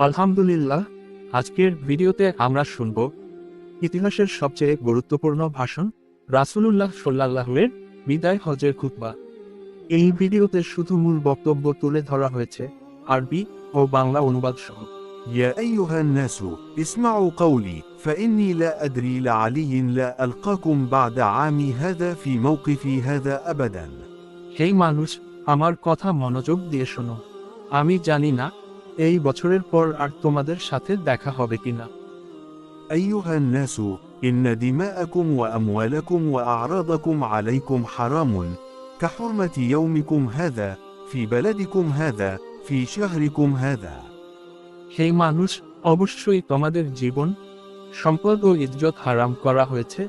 আলহামদুলিল্লাহ আজকের ভিডিওতে আমরা শুনব ইতিহাসের সবচেয়ে গুরুত্বপূর্ণ ভাষণ রাসূলুল্লাহ সাল্লাল্লাহুয়ের বিদায় হজের খুতবা এই ভিডিওতে শুধু মূল বক্তব্য তুলে ধরা হয়েছে আরবি ও বাংলা অনুবাদ সহ يا أيها الناس اسمعوا قولي فإني لا أدري لعلي لا ألقاكم بعد عامي هذا في موقفي هذا أبدا সেই মানুষ আমার কথা মনোযোগ দিয়ে শোনো আমি জানি না এই বছরের পর আর তোমাদের সাথে দেখা হবে কিনা أيها الناس إن دماءكم وأموالكم وأعراضكم عليكم حرام كحرمة يومكم هذا في بلدكم هذا في شهركم هذا সেই মানুষ অবশ্যই তোমাদের জীবন সম্পদ ও ইজ্জত হারাম করা হয়েছে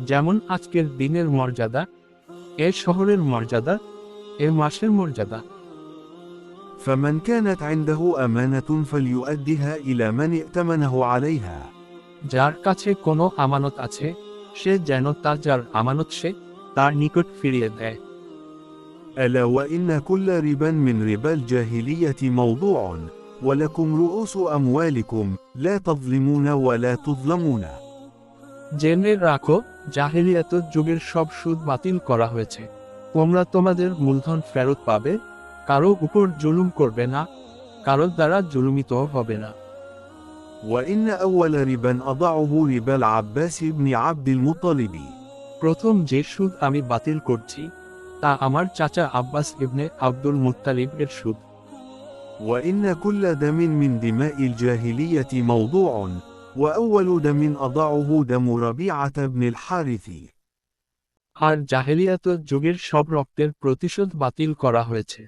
যেমন আজকের দিনের মর্যাদা এ শহরের মর্যাদা এ মাসের মর্যাদা فمن كانت عنده أمانة فليؤدها إلى من ائتمنه عليها যার কাছে কোনো আমানত আছে সে যেন তা যার আমানত সে তার নিকট ফিরিয়ে দেয় ألا وإن كل ربا من ربا الجاهلية موضوع ولكم رؤوس أموالكم لا تظلمون ولا تظلمون জেনে রাখো জাহেলিয়াত যুগের সব সুদ বাতিল করা হয়েছে তোমরা তোমাদের মূলধন ফেরত পাবে কারো উপর জুলুম করবে না কারো দ্বারা জুলুমিত হবে না وإن أول ربا أضعه ربا العباس بن عبد المطلب প্রথম যে সুদ আমি বাতিল করছি তা আমার চাচা আব্বাস ইবনে আব্দুল মুত্তালিব এর সুদ وإن كل دم من دماء الجاهلية موضوع وأول دم أضعه دم ربيعة بن الحارث আর জাহেলিয়াত যুগের সব রক্তের প্রতিশোধ বাতিল করা হয়েছে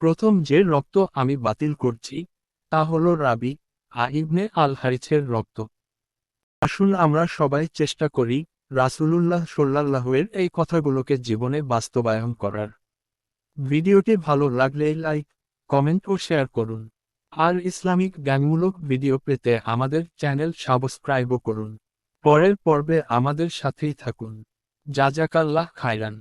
প্রথম যে রক্ত আমি বাতিল করছি, তা হল রাবি আ ইবনে আল হারিছের রক্ত। আসুন আমরা সবাই চেষ্টা করি রাসূলুল্লাহ সাল্লাল্লাহুয়ের এই কথাগুলোকে জীবনে বাস্তবায়ন করার। ভিডিওটি ভালো লাগলে লাইক, কমেন্ট ও শেয়ার করুন। আর ইসলামিক জ্ঞানমূলক ভিডিও পেতে আমাদের চ্যানেল সাবস্ক্রাইবও করুন। পরের পর্বে আমাদের সাথেই থাকুন। জাজাকাল্লাহ খায়রান।